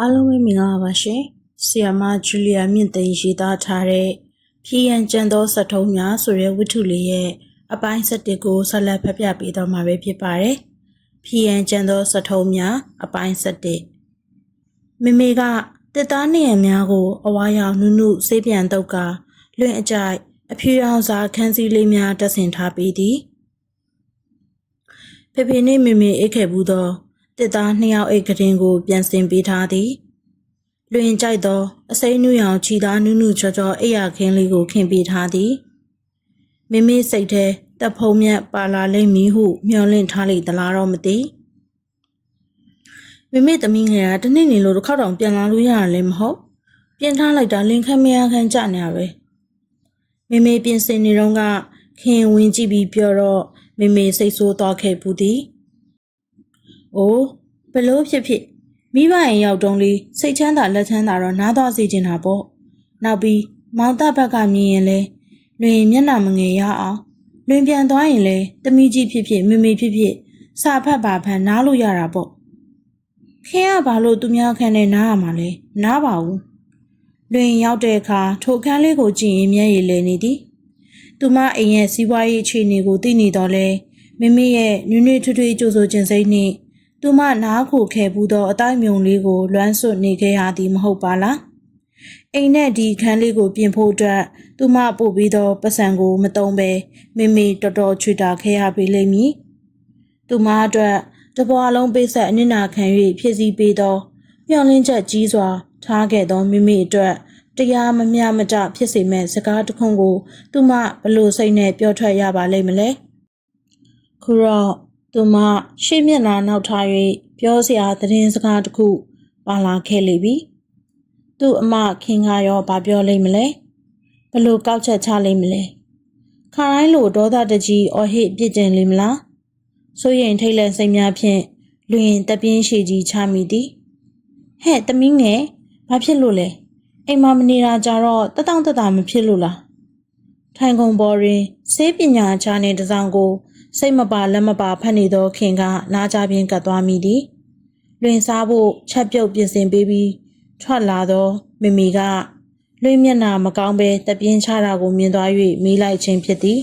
အားလုံးပဲမင်္ဂလာပါရှင်။ဆီယာမဂျူလီယာမြင့်သိန်းရေးသားထားတဲ့ဖြီးရန်ကျန်သောစက်ထုံးများဆိုတဲ့ဝတ္ထုလေးရဲ့အပိုင်း7ကိုဆက်လက်ဖတ်ပြပေးတော့မှာပဲဖြစ်ပါတယ်။ဖြီးရန်ကျန်သောစက်ထုံးများအပိုင်း7မိမိကတစ်သားနေရများကိုအဝါရောင်နုနုစေးပြန်တော့ကလွင့်အကြိုက်အဖြူရောင်စာခန်းစည်းလေးများတက်ဆင်ထားပေးသည်။ဖေဖေနှင့်မေမေအိတ်ခဲ့ဘူးသော တစ်သားနှစ်ယောက်အိတ်ကတင်ကို ပြန်ဆင်ပေးထားသည်။လွင်ကြိုက်သော အစိမ်းနူရောင်ခြီသားနုနုချောချောအိယာခင်းလေးကိုခင်းပေးထားသည်။မိမိစိတ်ထဲတပ်ဖုံမြတ်ပါလာလိမ့်မည်ဟုမျှော်လင့်ထားလိမ့်သလားတော့မသိ။မိမိသမီးငယ်ကတနေ့နေလို့တစ်ခေါက်တောင်ပြန်လာလို့ရရလည်းမဟုတ်။ပြင်ထားလိုက်တာလင်ခမ်းမရခမ်းကြနေရပဲ။မိမိပြင်ဆင်နေတော့ကခင်ဝင်ကြည့်ပြီးပြောတော့မိမိစိတ်ဆိုးသွားခဲ့ဘူးသည်။ အိုးဘလို့ဖြစ်ဖြစ်မိဘရင်ရောက်တုံးလေးစိတ်ချမ်းသာလက်ချမ်းသာတော့နားသွားစေချင်တာပေါ့။နောက်ပြီးမောင်တပ်ဘက်ကမြင်ရင်လဲလွင်မျက်နှာမငယ်ရအောင်လွင်ပြန်သွားရင်လဲတမီးကြီးဖြစ်ဖြစ်မိမိဖြစ်ဖြစ်စာဖတ်ပါဖန်နားလို့ရတာပေါ့။ခင်ကဘာလို့သူများခန့်နဲ့နားရမှာလဲနားပါဘူး။လွင်ရောက်တဲ့အခါထိုအခန်းလေးကိုကြည့်ရင်မျက်ရည်လဲနေသည်။သူမအိမ်ရဲ့စီးပွားရေးအခြေအနေကိုသိနေတော့လဲမိမိရဲ့နွေ့နွေ့ထွေးထွေးကြိုဆိုခြင်းစိတ်နှင့် သူမနားခိုခဲ့ဘူးသောအတိုင်းမြုံလေးကိုလွမ်းဆွနေခဲ့ရသည်မဟုတ်ပါလားအိမ်နဲ့ဒီခန်းလေးကိုပြင်ဖို့အတွက်သူမပို့ပြီးသောပတ်စံကိုမတုံးပဲမိမိတော်တော်ချွေတာခဲ့ရပေလိမ့်မည်သူမအတွက်တပွားလုံးပိတ်ဆက်အနစ်နာခံ၍ဖြစ်စည်းပေးသောမျှော်လင့်ချက်ကြီးစွာ ထားခဲ့သောမိမိအတွက်တရားမမျှမတဖြစ်စေမဲ့စကားတစ်ခုကို သူမဘလို့စိတ်နဲ့ပြောထွက်ရပါလိမ့်မလဲခုတော့ သူမရှေ့မျက်နှာနောက်ထား၍ပြောစရာသတင်းစကားတစ်ခု ပါလာခဲ့လေပြီသူ့အမခင်ကရောဗာပြောလိမ့်မလဲဘလို့ကောက်ချက်ချလိမ့်မလဲခါတိုင်းလိုဒေါသတကြီးအော်ဟစ်ပြစ်တင်လိမ့်မလားဆိုရင်ထိတ်လန့်စိတ်များဖြင့်လွင်တပြင်းရှည်ကြီးချမိသည်ဟဲ့တမင်းငယ်ဘာဖြစ်လို့လဲအိမ်မမနေတာကြတော့တတောင့်တတမဖြစ်လို့လားထိုင်ကုန်ပေါ်တွင်စေးပညာချာနေတစောင်းကို စိတ်မပါလက်မပါဖတ်နေသောခင်ကနားကြပြင်းကတ်သွားမိသည်လွင်စားဖို့ချက်ပြုတ်ပြင်ဆင်ပေးပြီးထွက်လာသောမိမိကလွင်မျက်နာမကောင်းပဲတပြင်းချတာကိုမြင်သွား၍မေးလိုက်ခြင်းဖြစ်သည်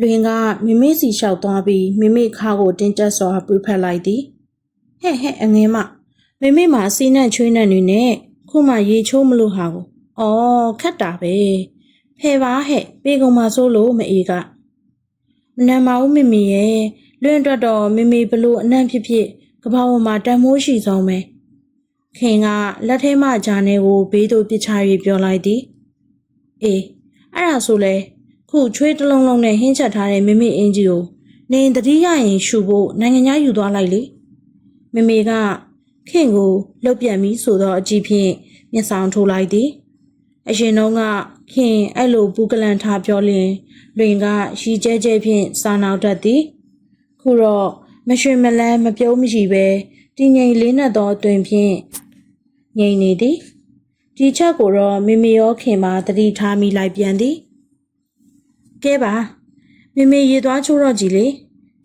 လွင်ကမိမိစီလျှောက်သွားပြီးမိမိခါကိုတင်းကျပ်စွာပူဖက်လိုက်သည်ဟဲ့ဟဲ့အငင်းမမိမိမှာစီးနှံ့ချွေးနှံ့နေနဲ့ခုမှရေချိုးမလို့ဟာကိုအော်ခက်တာပဲဖဲပါဟဲ့ပေကုံမှာစိုးလို့မအေးက မနမဦးမိမိရဲ့လွင့်အတွက်တော့မိမိဘလို့အနှံ့ဖြစ်ဖြစ်ကဘာပေါ်မှာတန်မိုးရှိဆုံးပဲခင်ကလက်ထဲမှဂျာနေကိုဘေးသို့ပစ်ချ၍ပြောလိုက်သည်အေးအဲ့ဒါဆိုလဲခုချွေးတစ်လုံးလုံးနဲ့ဟင်းချက်ထားတဲ့မိမိအင်ကြီးကိုနေတတိယရင်ရှူဖို့နိုင်ငံသားယူသွားလိုက်လေမိမိကခင်ကိုလှုပ်ပြန်ပြီးဆိုတော့အကြည့်ဖြင့်မျက်ဆောင်ထိုးလိုက်သည် အရင်တုန်းကခင်အဲ့လိုပူကလန်ထားပြောလင်လွင်ကရီကျဲကျဲဖြင့်စာနောက်တတ်သည်ခုတော့မရွှေမလန်းမပြုံးမရှိပဲတည်ငြိမ်လေးနက်သောအတွင်ဖြင့်ငြိမ်နေသည်ဒီချက်ကိုတော့မိမိရောခင်ပါတတိထားမိလိုက်ပြန်သည်ကဲပါမိမိရေသွားချိုးတော့ကြည်လေ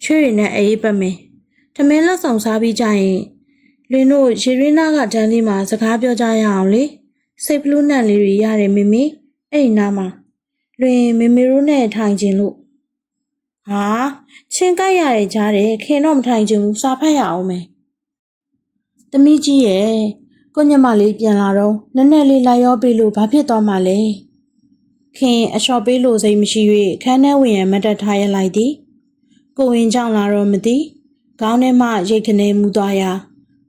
ချွေးရည်နဲ့အေးပတ်မယ်ထမင်းလက်ဆောင်စားပြီးကြရင်လင်းတို့ရေရင်းနာကတန်းလေးမှာစကားပြောကြရအောင်လေ စိတ်ပလူးနှံလေးတွေရတယ်မိမိအဲ့ဒီနားမှာလွင်မေမေတို့နဲ့ထိုင်ခြင်းလို့ဟာချင်းကိုက်ရတဲ့ကြားတယ်ခင်တော့မထိုင်ခြင်းဘူးစာဖတ်ရအောင်မယ်တမီးကြီးရဲ့ကိုညမလေးပြန်လာတော့နက်နက်လေးလိုက်ရောပေးလို့ဘာဖြစ်သွားမှလဲခင်အလျှော်ပေးလို့စိတ်မရှိ၍ခန်းထဲဝင်ရမတ်တက်ထားရလိုက်သည်ကိုဝင်ကြောင့်လာတော့မသိခေါင်းထဲမှရိတ်ခနဲမူသွားရာ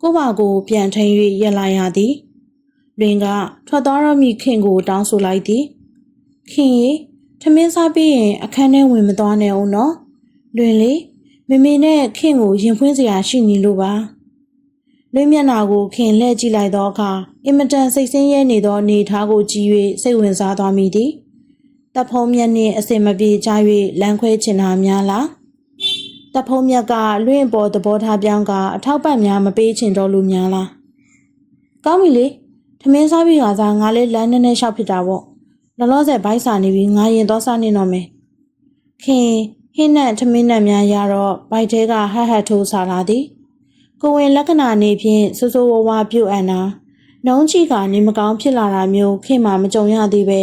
ကိုပါကိုပြန်ထိန်၍ရက်လာရသည် လင်ကထွက်သွားတော့မိခင်ကိုတောင်းဆိုလိုက်သည်ခင်ရေထမင်းစားပြီးရင်အခန်းထဲဝင်မသွားနဲ့အောင်နော်လွင်လေမမေနဲ့ခင်ကိုရင်ဖွင့်စရာရှိနေလို့ပါလွင်မျက်နာကိုခင်လှည့်ကြည့်လိုက်သောအခါအင်မတန်စိတ်ဆင်းရဲနေသောအနေထားကိုကြည့်၍စိတ်ဝင်စားသွားမိသည်တပ်ဖုံးမျက်နှင့်အစင်မပြေကြ၍လမ်းခွဲချင်တာများလားတပ်ဖုံးမြက်ကလွင့်ပေါ်သဘောထားပြောင်းကအထောက်ပံ့များမပေးချင်တော့လို့များလားကောင်းပြီလေ ထမင်းစားပြီးခါစားငါလေးလမ်းနဲ့နဲ့ရှောက်ဖြစ်တာပေါ့လောလောဆယ်ဘိုက်စာနေပြီးငါရင်တော့စားနေတော့မယ်ခင်ဟင်းနဲ့ထမင်းနဲ့များရတော့ဘိုက်ထဲကဟတ်ဟတ်ထိုးစားလာသည်ကိုဝင်လက္ခဏာနေဖြင့်စိုးစိုးဝါးဝါပြုတ်အံ့တာနှုံးချီကနေမကောင်းဖြစ်လာတာမျိုးခင်မှမကြုံရသေးပဲ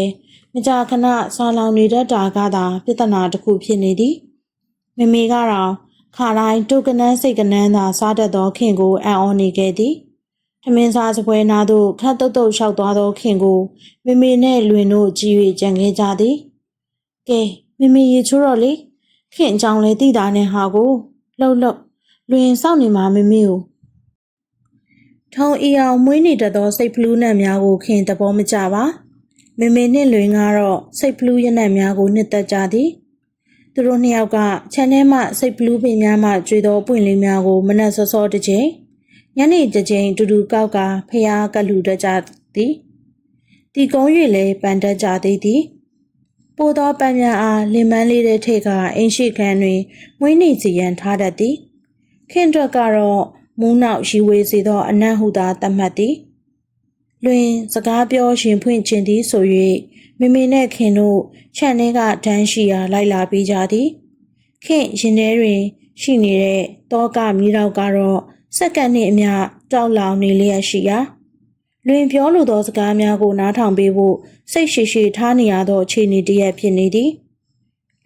မကြာခဏဆွာလောင်နေတတ်တာကသာပြဿနာတစ်ခုဖြစ်နေသည်မမေကတော့ခါတိုင်းတုတ်ကနန်းစိတ်ကနန်းသာစားတတ်သောခင်ကိုအံ့ဩနေခဲ့သည် ထမင်းစားစပွဲနာသို့ခတ်တုတ်တုတ်လျှောက်သွားသောခင်ကိုမမေနှင့်လွင်တို့ကြည်၍ကြံခဲ့ကြသည်ကဲမမေရေချိုးတော့လေခင်အကြောင်းလဲသိတာနဲ့ဟာကိုလှုပ်လှုပ်လွင်စောင့်နေမှာမမေကိုထုံအီအောင်မွေးနေတတ်သောစိတ်ဖလူးနံများကိုခင်သဘောမကျပါမေမေနှင့်လွင်ကတော့စိတ်ဖလူးရနံများကိုနှစ်သက်ကြသည်သူတို့နှစ်ယောက်ကခြံထဲမှစိတ်ဖလူးပင်များမှကျွေသောပွင့်လေးများကိုမနက်စောစောတစ်ချိန် ညနေတစ်ချိန်တူတူကောက်ကဖျားကလူတတ်ကြသည်ဒီကုန်း၍လည်းပန်တက်ကြသေးသည်ပိုသောပန်းများအားလင်မန်းလေးတဲ့ထိတ်ကအင်းရှိခန်းတွင်မွေးနေစီရန်ထားတတ်သည်ခင်အတွက်ကတော့မူးနောက်ရီဝေစေသောအနတ်ဟုသာသတ်မှတ်သည်လွင်စကားပြောရှင်ဖွင့်ခြင်းသည်ဆို၍မိမိနဲ့ခင်တို့ခြံထဲကဒန်းရှိရာလိုက်လာပြီးကြသည်ခင်ရင်ထဲတွင်ရှိနေတဲ့တောကမီးတော့ကတော့ စက္ကန့်နှင့်အမျှတောက်လောင်နေလျက်ရှိရာလွင်ပြောလိုသောစကားများကိုနားထောင်ပေးဖို့စိတ်ရှိရှိထားနေရသောအခြေအနေတစ်ရပ်ဖြစ်နေသည်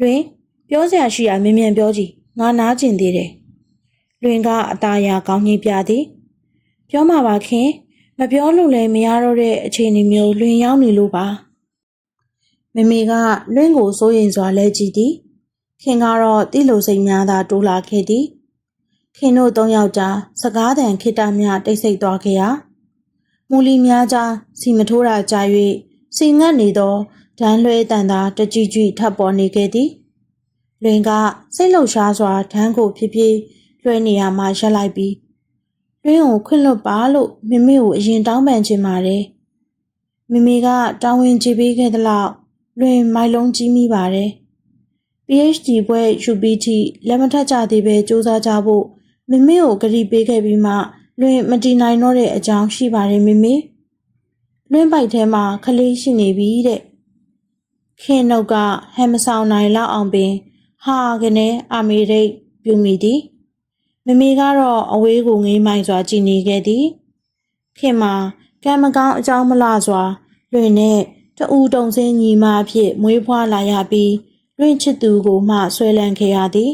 လွင်ပြောစရာရှိရာမြင်မြန်ပြောကြည့်ငါနားကျင်သေးတယ်လွင်ကအตาရကောင်းကြီးပြသည်ပြောမှာပါခင်မပြောလို့လည်းမရတော့တဲ့အခြေအနေမျိုးလွင်ရောက်နေလို့ပါမမေကလွင်ကိုစိုးရင်စွာလဲကြည့်သည်ခင်ကတော့တိလိုစိတ်များသာတိုးလာခဲ့သည် ခင်တို့သုံးယောက်ကြားစကားတန်ခိတများတိတ်ဆိတ်သွားခဲ့ရာမူလီများကြားစီမထိုးတာကြာ၍စီငတ်နေသောဒန်းလွဲတန်သာတကြွကြွထပ်ပေါ်နေခဲ့သည်လွင်ကစိတ်လှုပ်ရှားစွာဓန်းကိုဖြည်းဖြည်းလွှဲနေရမှရက်လိုက်ပြီးလွင်ကိုခွင့်လွတ်ပါလို့မမေကိုအရင်တောင်းပန်ချင်ပါတယ်မမေကတောင်းဝင်ကြည့်ပေးခဲ့သလောက်လွင်မိုက်လုံးကြီးမိပါတယ် PhD ဘွဲ့ UPT လက်မထက်ကြသေးပဲစူးစမ်းကြဖို့ မမေကိုကြည်ပေးခဲ့ပြီးမှလွင်မတီနိုင်တော့တဲ့အကြောင်းရှိပါတယ်မမေလွင်ပိုက်ထဲမှာခလေးရှိနေပြီတဲ့ခင်နှုတ်ကဟမ်မဆောင်နိုင်လောက်အောင်ပင် ဟာကနေအမေရိတ်ပြုမိသည်မမေကတော့အဝေးကိုငေးမိုင်စွာကြည်နေခဲ့သည်ခင်မှာကံမကောင်းအကြောင်းမလားစွာ လွင်နဲ့တူတုံစင်းညီမအဖြစ်မွေးဖွားလာရပြီးလွင်ချစ်သူကိုမှဆွဲလန်းခဲ့ရသည်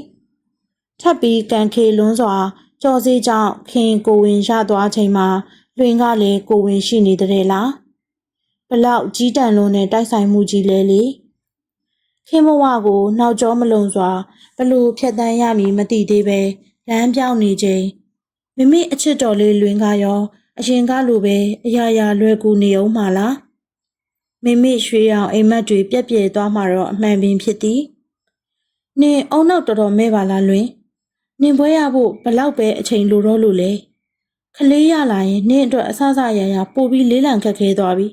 ထပ်ပြီးကံခေလွန်းစွာကြော်စည်းကြောင့်ခင်ကိုဝင်ရသွားချိန်မှာလွင်ကလည်းကိုဝင်ရှိနေတဲ့လားဘလောက်ကြီးတန်လုံးနဲ့တိုက်ဆိုင်မှုကြီးလဲလေခင်ဘဝကိုနှောက်ကြောမလုံစွာဘလို့ဖြတ်တန်းရမည်မသိသေးပဲလမ်းပြောင်းနေချိန်မိမိအချစ်တော်လေးလွင်ကရောအရင်ကလိုပဲအရာရာလွယ်ကူနေအောင်မှလားမိမိရွှေရောင်အိမ်မက်တွေပြက်ပြဲသွားမှတော့အမှန်ပင်ဖြစ်သည်နင်အုံနောက်တော်တော်မဲ့ပါလားလွင် နင်ပွဲရဖို့ဘလောက်ပဲအချိန်လိုတော့လို့လဲခလေးရလာရင်နင့်အတွက်အဆအဆရရပို့ပြီးလေးလံခက်ခဲသွားပြီ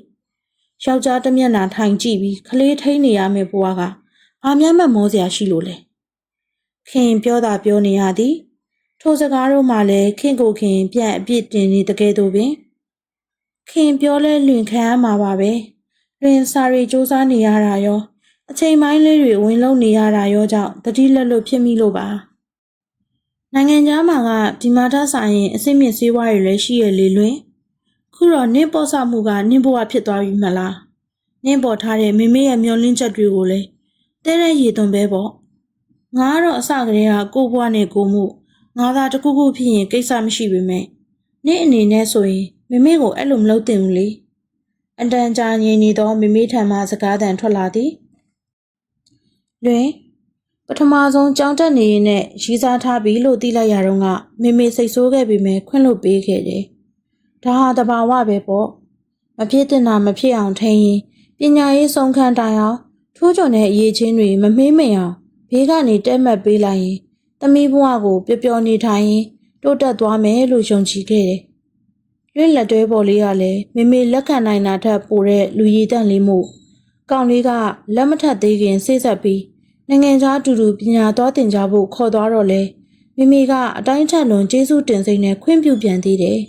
ယောက်ျားတစ်မျက်နှာထိုင်ကြည့်ပြီးခလေးထိန်နေရမယ်ဘွားကဘာမှမမောစရာရှိလို့လဲခင်ပြောတာပြောနေရသည်ထိုစကားတို့မှလည်းခင်ကိုခင်ပြန်အပြစ်တင်နေတကယ်တော့ပင်ခင်ပြောလဲလွင်ခံရမှာပါပဲလွင်စာရီစူးစမ်းနေရတာရောအချိန်ပိုင်းလေးတွေဝင်လုံးနေရတာရောကြောင့်တတိလက်လွတ်ဖြစ်မိလို့ပါ နိုင်ငံသားမှာကဒီမာထဆိုင်ရင်အစိမ့်မြင့်စေးဝါးတွေလည်းရှိရလေလွင်ခုတော့နင့်ပေါ်ဆမှုကနင့်ဘဝဖြစ်သွားပြီမလားနင့်ပေါ်ထားတဲ့မိမေရဲ့မျောလင်းချက်တွေကိုလည်းတဲတဲ့ရည်သွန်ပဲပေါ့ငါကတော့အစကတည်းကကိုဘွားနဲ့ကိုမှုငါသာတခုခုဖြစ်ရင်ကိစ္စမရှိပေမဲ့နင့်အနေနဲ့ဆိုရင်မိမေကိုအဲ့လိုမလုပ်သင့်ဘူးလေအတန်ကြာငြိမ်နေသောမိမေထံမှစကားသံထွက်လာသည်လွင် ပထမဆုံးကြောင်းတက်နေရင်နဲ့ရီးစားထားပြီလို့သိလိုက်ရတော့ကမေမေစိတ်ဆိုးခဲ့ပြီမဲ့ခွင့်လွတ်ပေးခဲ့တယ်ဒါဟာတဘာဝပဲပေါ့မဖြစ်တင်တာမဖြစ်အောင်ထိန်းရင်ပညာရေးဆုံးခန်းတိုင်အောင်ထိုးကြုံတဲ့အရေးချင်းတွေမမေးမင်အောင်ဘေးကနေတဲမှတ်ပေးလိုက်ရင်သမီးဘဝကိုပျော်ပျော်နေထိုင်ရင်တိုးတက်သွားမယ်လို့ယုံကြည်ခဲ့တယ်။လွင့်လက်တွဲပေါ်လေးကလည်းမေမေလက်ခံနိုင်တာထက်ပိုတဲ့လူရည်တန့်လေးမှုကောင်လေးကလက်မထက်သေးခင်စိတ်ဆက်ပြီး နိုင်ငံခြားအတူတူပညာသွားတင်ကြဖို့ခေါ်သွားတော့လေမိမိကအတိုင်းထက်လွန်ကျေးဇူးတင်စိတ်နဲ့ခွင့်ပြုပြန်သေးတယ်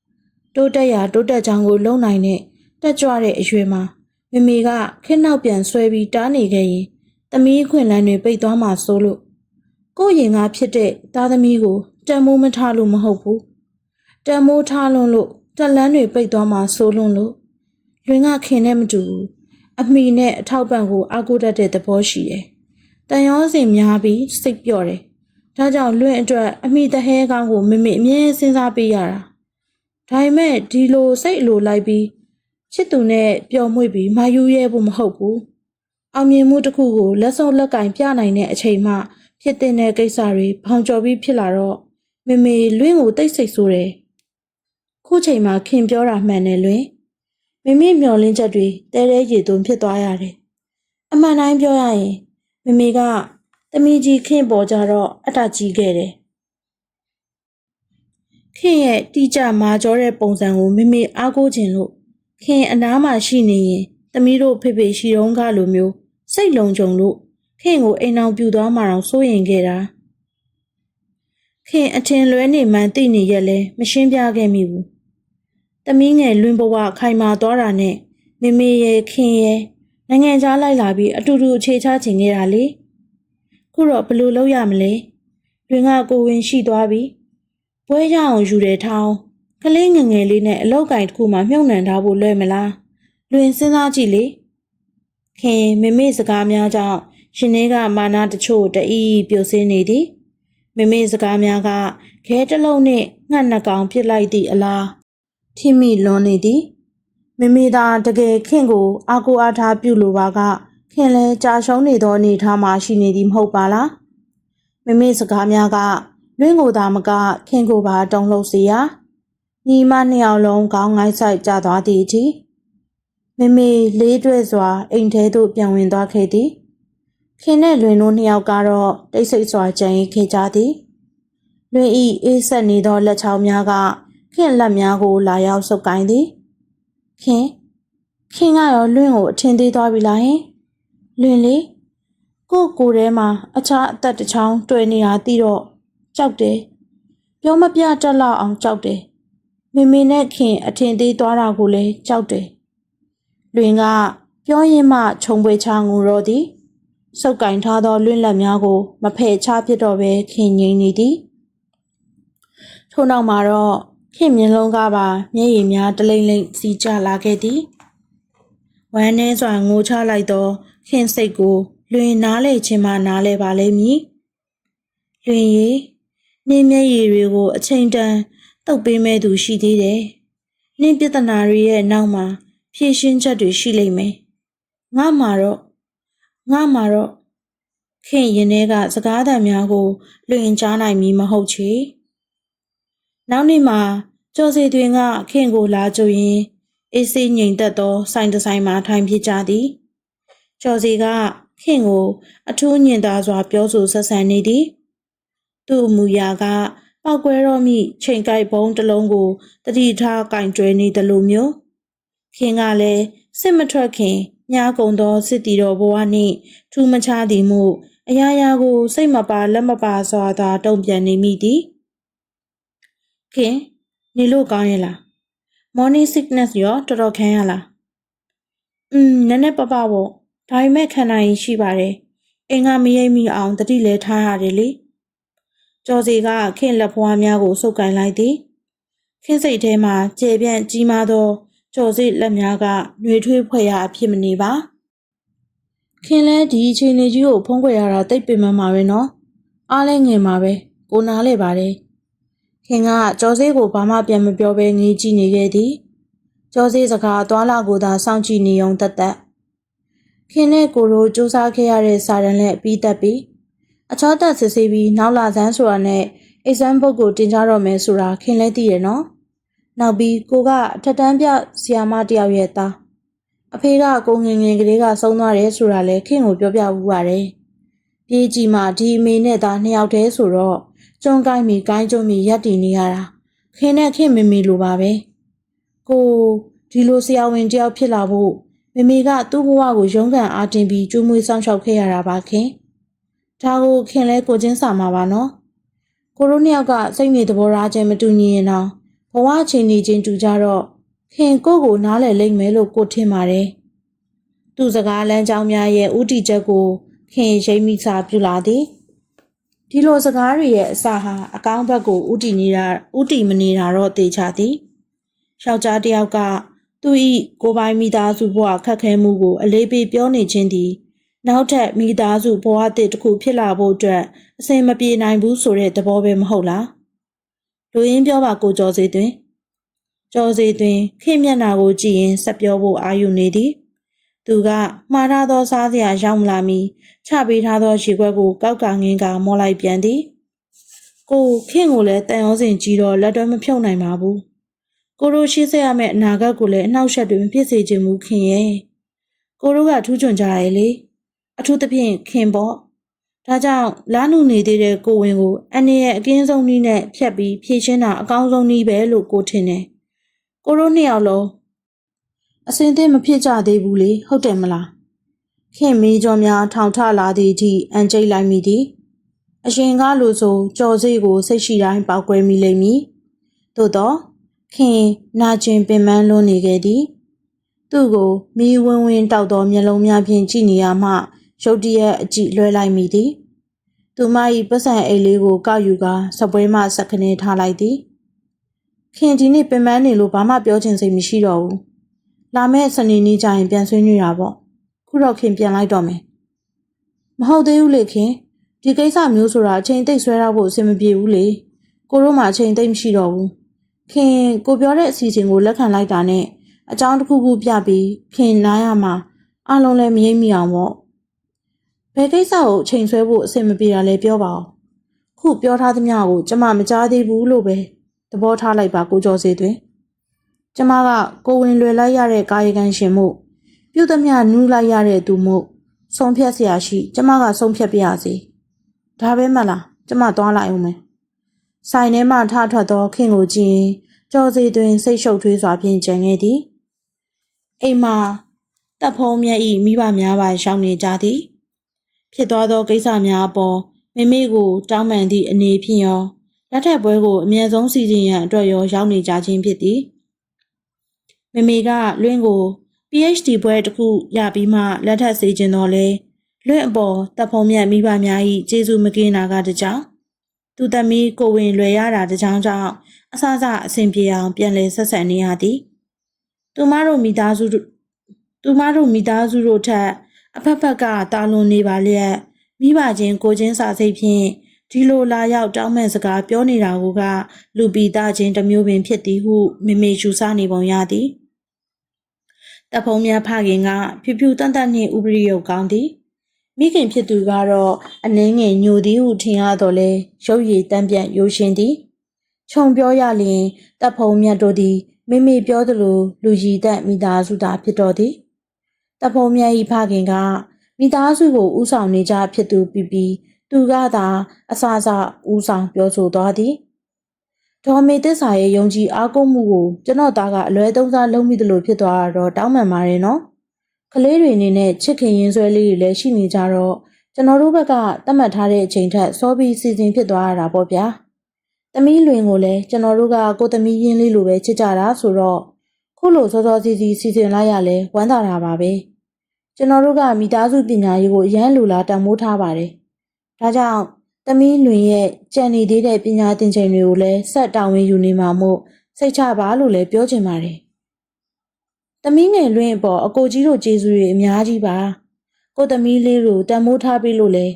။တိုးတက်ရာတိုးတက်ချောင်းကိုလုံနိုင်တဲ့တက်ကြွတဲ့အရွယ်မှာမိမိကခင်းနောက်ပြန်ဆွဲပြီးတားနေခဲ့ရင်သမီးခွင့်လန်းတွေပိတ်သွားမှဆိုလို့ကိုယ့်ရင်ကဖြစ်တဲ့သားသမီးကိုတန်မိုးမထားလို့မဟုတ်ဘူးတန်မိုးထားလွန်းလို့တက်လန်းတွေပိတ်သွားမှဆိုးလွန်းလို့လွင်ကခင်နဲ့မတူဘူးအမိနဲ့အထောက်ပံ့ကိုအားကိုးတတ်တဲ့သဘောရှိတယ် တန်ရောစင်များပြီးစိတ်ပြော့တယ်ဒါကြောင့်လွင်အတွက်အမိတဟဲကောင်းကိုမမေအမြဲစဉ်းစားပေးရတာဒါပေမဲ့ဒီလိုစိတ်အလိုလိုက်ပြီးချစ်သူနဲ့ပျော်မွေ့ပြီးမယူရဲဖို့မဟုတ်ဘူးအောင်မြင်မှုတစ်ခုကိုလက်စုံလက်ကင်ပြနိုင်တဲ့အချိန်မှ ဖြစ်တဲ့ကိစ္စတွေဘောင်ကျော်ပြီးဖြစ်လာတော့မမေလွင့်ကိုတိတ်ဆိတ်ဆိုးတယ်ခုချိန်မှာခင်ပြောတာမှန်တယ်လွင်မမေမျောလင်းချက်တွေတဲတဲရေသွန်းဖြစ်သွားရတယ်အမှန်တိုင်းပြောရရင် မမေကတမီကြီးခင်ပေါ်ကြတော့အတကြီးခဲ့တယ်ခင်ရဲ့တိကျမာကြောတဲ့ပုံစံကိုမမေအားကိုးခြင်းလို့ခင်အနားမှာရှိနေရင်တမီတို့ဖေဖေရှိတုံးကလိုမျိုးစိတ်လုံခြုံလို့ခင်ကိုအိမ်အောင်ပြူသွားမှတော့စိုးရင်ခဲ့တာခင်အထင်လွဲနေမှန်သိနေရက်လဲမရှင်းပြခဲ့မိဘူးတမီးငယ်လွင်ဘဝခိုင်မာသွားတာနဲ့မမေရဲ့ခင်ရဲ့ နိုင်ငံခြားလိုက်လာပြီးအတူတူအခြေချခြင်းခဲ့တာလေခုတော့ဘယ်လိုလုပ်ရမလဲတွင်ကကိုဝင်ရှိသွားပြီပွဲရအောင်ယူတဲ့ထောင်းကလေးငယ်ငယ်လေးနဲ့အလောက်ကင်တစ်ခုမှမြုပ်နှံထားဖို့လွယ်မလားလွင်စဉ်းစားကြည့်လေခင်မမေစကားများကြောင့်ရှင်နေကမာနာတချို့တအီးပြိုစင်းနေသည်မမေစကားများကခဲတစ်လုံးနှင့်ငှက်နှကောင်ဖြစ်လိုက်သည့်အလားထိမိလွန်နေသည် မမေသာတကယ်ခင်ကိုအာကိုအားထားပြုလိုပါကခင်လဲကြာရှုံးနေသောအနေထားမှာရှိနေသည်မဟုတ်ပါလားမမေစကားများကလွင့်ကိုသာမကခင်ကိုပါတုံလှုပ်စေရာညီမနှစ်ယောက်လုံးခေါင်းငိုင်းဆိုင်ကြသွားသည်အထိမမေလေးတွဲစွာအိမ်ထဲသို့ပြန်ဝင်သွားခဲ့သည်ခင်နဲ့လွင်တို့နှစ်ယောက်ကတော့တိတ်ဆိတ်စွာကြံရိပ်ခဲ့ကြသည်လွင်ဤအေးဆက်နေသောလက်ချောင်းများကခင်လက်များကိုလာရောက်ဆုပ်ကိုင်းသည် ခင်ခင်ကရောလွင်ကိုအထင်သေးသွားပြီလားဟင်လွင်လေကို့ကိုယ်ထဲမှာအခြားအသက်တစ်ချောင်းတွေ့နေတာသိတော့ကြောက်တယ်ပြောမပြတတ်လောက်အောင်ကြောက်တယ်မေမေနဲ့ခင်အထင်သေးသွားတာကိုလည်းကြောက်တယ်လွင်ကပြောရင်မှခြုံပွေချငူတော့သည်စုပ်ကင်ထားသောလွင့်လက်များကိုမဖယ်ချဖြစ်တော့ပဲခင်ငိမ့်နေသည်ထို့နောက်မှာတော့ ခင်မျက်လုံးကပါမျက်ရည်များတလိမ့်လိမ့်စီးကျလာခဲ့သည်ဝမ်းနှဲစွာငိုချလိုက်သောခင်စိတ်ကိုလွင်နားလေခြင်းမှနားလေပါလိမ့်မည်လွင်ရီနှင်းမျက်ရည်တွေကိုအချိန်တန်တုပ်ပေးမဲ့သူရှိသေးတယ်နှင်းပြဿနာတွေရဲ့နောက်မှာဖြည့်ရှင်းချက်တွေရှိလိမ့်မယ်ငါမှာတော့ငါမှာတော့ခင်ရင်ထဲကစကားသံများကိုလွင်ကြားနိုင်မည်မဟုတ်ချေ နောက်နေ့မှာကျော်စီတွင်ကခင်ကိုလာကြရင်အေးစိငိမ်သက်သောဆိုင်တဆိုင်မှာထိုင်ဖြစ်ကြသည်ကျော်စီကခင်ကိုအထူးညင်သာစွာပြောဆိုဆက်ဆံနေသည်သူ့အမူအရာကပောက်ကွဲတော့မိချိန်ကိုက်ဘုံတစ်လုံးကိုတတိထားကင်ကျွဲနေတယ်လို့မျိုးခင်ကလည်းစစ်မထွက်ခင်ညာကုံသောစစ်တီတော်ဘဝနှင့်ထူးမခြားသည်မှုအရာရာကိုစိတ်မပါလက်မပါစွာသာတုံ့ပြန်နေမိသည် ခင်နေလို့ကောင်းရဲ့လား morning sickness ရောတော်တော်ခံရလားอืมနည်းနည်းပပပေါ့ဒါပေမဲ့ခံနိုင်ရှိပါတယ်အင်္ဂါမရိပ်မိအောင်တတိလဲထားရတယ်လေကျော်စီကခင်လက်ဖွားများကိုစုပ်ကိုင်လိုက်သည်ခင်စိတ်ထဲမှာကျေပြန့်ကြီးမားသောကျော်စီလက်များကနှွေထွေးဖွဲ့ရအဖြစ်မနေပါခင်လဲဒီအချိန်လေးကြီးကိုဖုံးကွယ်ရတာတိတ်ပင်ပန်းပါပဲနော်အားလဲငင်ပါပဲကိုနားလဲပါတယ် ခင်ကကျော်စေးကိုဘာမှပြန်မပြောဘဲငေးကြည့်နေခဲ့သည်ကျော်စေးစကားသွာလာကိုသာစောင့်ကြည့်နေုံသက်သက်ခင်နဲ့ကိုရိုစူးစမ်းခဲ့ရတဲ့စာရန်လက်ပြီးသက်ပြီးအချောတက်စစ်ဆေးပြီးနောက်လာစမ်းဆိုတာနဲ့ exam book ကိုတင်ကြတော့မယ်ဆိုတာခင်လဲသိရနော်နောက်ပြီးကိုကအထက်တန်းပြဆီယာမတယောက်ရဲ့သားအဖေကကိုငငယ်ကလေးကဆုံးသွားတယ်ဆိုတာလဲခင်ကိုပြောပြဘူးပါတယ်ပြေးကြည့်မှဒီအမေနဲ့သားနှစ်ယောက်တည်းဆိုတော့ ကျွန်းကိုင်းမီကိုင်းကျွန်းမီရက်တည်နေရတာခင်နဲ့ခင်မမေလိုပါပဲကိုဒီလိုဆရာဝန်တယောက်ဖြစ်လာဖို့မမေကသူ့ဘဝကိုရုန်းကန်အားတင်ပြီးကျွေးမွေးစောင့်ရှောက်ခဲ့ရတာပါခင်ဒါကိုခင်လဲကိုချင်းစာမှာပါနော်ကိုရိုနှစ်ယောက်ကစိတ်နေသဘောထားခြင်းမတူညီရင်တော့ဘဝချင်းနေချင်းတူကြတော့ခင်ကိုကိုနားလည်လိမ့်မယ်လို့ကိုထင်ပါတယ်သူစကားလမ်းကြောင်းများရဲ့ဥတီချက်ကိုခင်ရိပ်မိစာပြုလာသည် ဒီလိုစကားတွေရဲ့အစဟာအကောင်းဘက်ကိုဥတီနေတာဥတီမနေတာတော့တေချာသည်ယောက်ျားတစ်ယောက်ကသူ၏ကိုယ်ပိုင်မိသားစုဘဝခက်ခဲမှုကိုအလေးပေးပြောနေခြင်းသည်နောက်ထပ်မိသားစုဘဝအသစ်တစ်ခုဖြစ်လာဖို့အတွက်အစင်မပြေနိုင်ဘူးဆိုတဲ့သဘောပဲမဟုတ်လားလူရင်းပြောပါကိုကျော်စေတွင်ကျော်စေတွင် ခေမျက်နာကိုကြည့်ရင်ဆက်ပြောဖို့အာရုံနေသည် သူကမှားထားသောစားစရာရောက်မလာမီချပေးထားသောရေခွက်ကိုကောက်ကငင်းကမောလိုက်ပြန်သည်ကိုခင်ကိုလည်းတန်ရောစင်ကြီးတော့လက်တွဲမဖြုတ်နိုင်ပါဘူးကိုရိုရှိစေရမယ့်အနာဂတ်ကိုလည်းအနှောက်အယှက်တွေမဖြစ်စေချင်ဘူးခင်ရဲ့ကိုရိုကထူးချွန်ကြရလေအထူးသဖြင့်ခင်ပေါ့ဒါကြောင့်လာနုနေသေးတဲ့ကိုဝင်ကိုအနေရဲ့အကင်းဆုံးနည်းနဲ့ဖြတ်ပြီးဖြည့်ရှင်းတာအကောင်းဆုံးနည်းပဲလို့ကိုထင်တယ်ကိုရိုနှစ်ယောက်လုံး အစင်သင့်မဖြစ်ကြသေးဘူးလေဟုတ်တယ်မလားခင်မီးကြောများထောင်ထလာသည့်အထိအန်ကျိတ်လိုက်မိသည်အရှင်ကားလိုဆိုကြော်စိတ်ကိုစိတ်ရှိတိုင်းပောက်ကွဲမိလိမ့်မည်သို့တော့ခင်နာကျင်ပင်ပန်းလွန်းနေခဲ့သည်သူ့ကိုမီးဝင်းဝင်းတောက်သောမျက်လုံးများဖြင့်ကြည့်နေရမှရုတ်တရက်အကြည့်လွှဲလိုက်မိသည်သူမ၏ပတ်စံအိတ်လေးကိုကောက်ယူကာစပွဲမှဆက်ခနေထားလိုက်သည်ခင်ဒီနေ့ပင်ပန်းနေလို့ဘာမှပြောချင်စိတ်မရှိတော့ဘူး လာမယ့်စနေနေ့ကျရင်ပြန်ဆွေးနွေးတာပေါ့ခုတော့ခင်ပြန်လိုက်တော့မယ်မဟုတ်သေးဘူးလေခင်ဒီကိစ္စမျိုးဆိုတာအချိန်သိပ်ဆွဲတော့ဖို့အဆင်မပြေဘူးလေကိုတို့မှအချိန်သိပ်မရှိတော့ဘူးခင်ကိုပြောတဲ့အစီအစဉ်ကိုလက်ခံလိုက်တာနဲ့အကြောင်းတစ်ခုခုပြပြီးခင်နားရမှာအလုံးလည်းမရိပ်မိအောင်ပေါ့ဘယ်ကိစ္စကိုအချိန်ဆွဲဖို့အဆင်မပြေတာလဲပြောပါဦးခုပြောထားသမျှကိုကျမမကြားသေးဘူးလို့ပဲသဘောထားလိုက်ပါကိုကျော်စေတွင် ကျမကကိုဝင်လွယ်လိုက်ရတဲ့ကာယကံရှင်မှုပြုသမျှနူးလိုက်ရတဲ့သူမှုဆုံးဖြတ်เสียရှိကျမကဆုံးဖြတ်ပြရစီဒါပဲမလားကျမသွားလိုက်အောင်မယ်ဆိုင်ထဲမှထထွက်သောခင်ကိုကြည့်ရင်ကြော်စီတွင်စိတ်ရှုပ်ထွေးစွာဖြင့်ကြံခဲ့သည်အိမ်မှာတပ်ဖုံးမြတ်ဤမိဘများပါရှောင်နေကြသည်ဖြစ်သွားသောကိစ္စများအပေါ်မိမိကိုတောင်းပန်သည့်အနေဖြင့်ရောလက်ထက်ပွဲကိုအမြဲဆုံးစီစဉ်ရန်အတွက်ရောရောက်နေကြခြင်းဖြစ်သည် မိမိကလွင့်ကို PhD ဘွဲတစ်ခုရပြီးမှလက်ထပ်စေခြင်းတော့လေလွင့်အပေါ်တပ်ဖုံးမြတ်မိဘများ၏ကျေးဇူးမကင်းတာကတကြောင်သူသမီးကိုဝင်လွယ်ရတာတကြောင်ကြောင့်အဆအဆအဆင်ပြေအောင်ပြန်လည်ဆက်ဆံနေရသည်သူမတို့မိသားစုသူမတို့မိသားစုတို့ထက်အဖက်ဖက်ကတာလွန်နေပါလျက်မိဘချင်းကိုချင်းစာစိတ်ဖြင့်ဒီလိုလာရောက်တောင်းမဲ့စကားပြောနေတာကလူပီသားချင်းတစ်မျိုးပင်ဖြစ်သည်ဟုမေမေယူဆနေပုံရသည် တဖုံများဖခင်ကဖြူဖြူတန်တန်နှင့်ဥပရိယုတ်ကောင်းသည်မိခင်ဖြစ်သူကတော့အနှင်းငယ်ညိုသည်ဟုထင်ရတော့လဲရုပ်ရည်တန်းပြန့်ရိုးရှင်သည်ခြုံပြောရလျင်တပ်ဖုံမြတ်တို့သည်မိမိပြောသလိုလူရည်သက်မိသားစုသားဖြစ်တော်သည်တပ်ဖုံမြတ်၏ဖခင်ကမိသားစုကိုဥဆောင်နေကြဖြစ်သူပြီးပြီးသူကသာအဆအဆဥဆောင်ပြောဆိုသွားသည် ဒေါ်မေသစ္စာရဲ့ယုံကြည်အားကိုးမှုကိုကျွန်တော်သားကအလွဲသုံးစားလုပ်မိသလိုဖြစ်သွားတော့တောင်းပန်ပါတယ်နော်ကလေးတွေအနေနဲ့ချစ်ခင်ရင်းဆွဲလေးတွေလည်းရှိနေကြတော့ကျွန်တော်တို့ဘက်ကသတ်မှတ်ထားတဲ့အချိန်ထက်စောပြီးစီစဉ်ဖြစ်သွားရတာပေါ့ဗျာ။သမီးလွင်ကိုလည်းကျွန်တော်တို့ကကိုသမီးရင်းလေးလိုပဲချစ်ကြတာဆိုတော့ခုလိုစောစောစီစီစီစဉ်လိုက်ရလဲဝမ်းသာတာပါပဲ။ကျွန်တော်တို့ကမိသားစုပညာရေးကိုအရန်လူလာတန်မိုးထားပါတယ်။ဒါကြောင့် သမီးလွင်ရဲ့ကြံနေသေးတဲ့ပညာသင်ချိန်တွေကိုလည်းဆက်တောင်းဝင်ယူနေမှာမို့စိတ်ချပါလို့လည်းပြောချင်ပါတယ်။သမီးငယ်လွင်အပေါ်အကိုကြီးတို့ကျေးဇူးတွေအများကြီးပါ။ကိုသမီးလေးကိုတန်မိုးထားပြီးလို့လဲ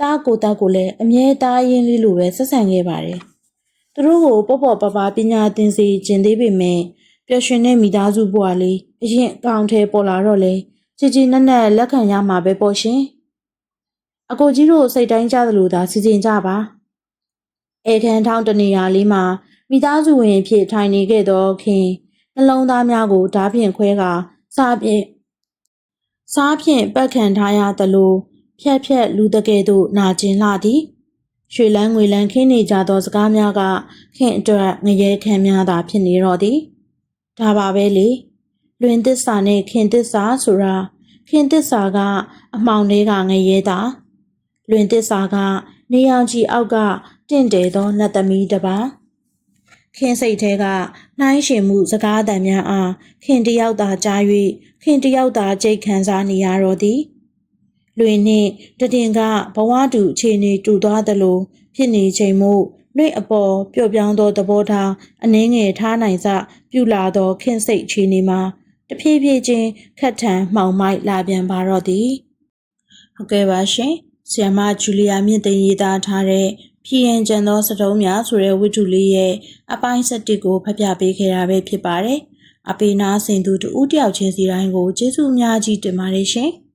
တားကိုတက်ကိုလည်းအမြဲတားရင်လေးလိုပဲဆက်ဆံခဲ့ပါတယ်။သူတို့ကိုပေါ့ပေါ့ပါပါပညာသင်စေခြင်းသေးပေမဲ့ပျော်ရွှင်တဲ့မိသားစုဘဝလေးအရင်အကောင်ထဲပေါ်လာတော့လေကြည်ကြည်နက်နက်လက်ခံရမှာပဲပေါ့ရှင်။ အကိုကြီးတို့စိတ်တိုင်းကြသလိုသာစီစဉ်ကြပါအေခန်းထောင်းတနေရာလေးမှာမိသားစုဝင်ဖြစ်ထိုင်နေခဲ့သောခင်နှလုံးသားများကိုဓားဖြင့်ခွဲကာစားဖြင့်စားဖြင့်ပတ်ခံထားရသလိုဖြက်ဖြက်လူတကယ်သို့နာကျင်လာသည်ရွှေလန်းငွေလန်းခင်းနေကြသောစကားများကခင်အတွက်ငရဲခံများသာဖြစ်နေတော့သည်ဒါပါပဲလေလွင်သစ္စာနဲ့ခင်သစ္စာဆိုတာခင်သစ္စာကအမှောင်တွေကငရဲတာ လွင်သစ္စာကနေအောင်ကြီးအောက်ကတင့်တယ်သောနတ်သမီးတစ်ပါးခင်စိတ်ထဲကနှိုင်းရှင်မှုစကားတန်များအားခင်တယောက်သာကြား၍ခင်တယောက်သာကြိတ်ခံစားနေရတော့သည်လွင်နှင့်တတင်ကဘဝတူအခြေအနေတူသွားသလိုဖြစ်နေချိန်မှုလွင့်အပေါ်ပျော့ပြောင်းသောသဘောထားအနှင်းငယ်ထားနိုင်စပြုလာသောခင့်စိတ်အခြေအနေမှာတဖြည်းဖြည်းချင်းခက်ထန်မှောင်မိုက်လာပြန်ပါတော့သည်ဟုတ်ကဲ့ပါရှင် ဆီယမဂျူလီယာမြင့်သိန်းရေးသားထားတဲ့ဖြီးရင်ကျန်သောစတုံးများဆိုတဲ့ဝတ္ထုလေးရဲ့အပိုင်း၁၁ကိုဖတ်ပြပေးခဲ့တာပဲဖြစ်ပါတယ်အပေနာဆင်သူတူဦးတယောက်ချင်းစီတိုင်းကိုကျေးဇူးအများကြီးတင်ပါတယ်ရှင်။